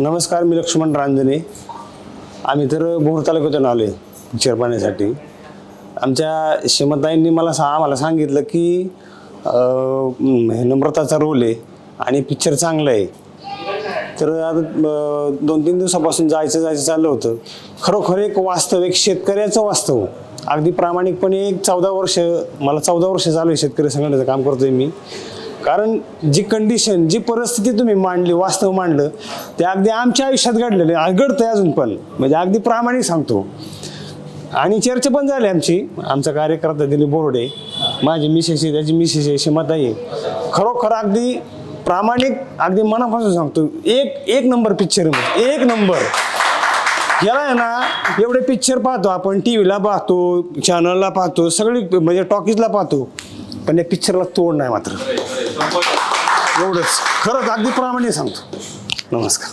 नमस्कार मी लक्ष्मण रांजणे. आम्ही तर भोर तालुक्यातून आलो आहे पिक्चर पाहण्यासाठी आमच्या श्रीमताईंनी मला सा आम्हाला सांगितलं की हे नम्रताचा रोल आहे आणि पिक्चर चांगलं आहे. तर आता दोन तीन दिवसापासून जायचं जायचं चाललं होतं. खरोखर एक वास्तव एक शेतकऱ्याचं वास्तव. अगदी प्रामाणिकपणे एक चौदा वर्ष मला चौदा वर्ष चालू आहे शेतकरी संघटनेचं काम करतोय मी. कारण जी कंडिशन जी परिस्थिती तुम्ही मांडली वास्तव मांडलं ते अगदी आमच्या आयुष्यात घडलेले घडतंय अजून पण. म्हणजे अगदी प्रामाणिक सांगतो. आणि चर्चा पण झाली आमची. आमचा कार्यकर्ता दिलीप बोर्डे. माझी मिसेस आहे त्याची मिसेस आहे सीमाताई आहे. खरोखर अगदी प्रामाणिक अगदी मनापासून सांगतो. एक एक नंबर पिक्चर म्हणजे. एक नंबर याला आहे ना एवढे पिक्चर पाहतो आपण. टी व्हीला पाहतो चॅनलला पाहतो सगळी म्हणजे टॉकीजला पाहतो. पण या पिक्चरला तोड नाही मात्र. एवढंच. खरंच अगदी प्रामाणिक सांगतो. नमस्कार.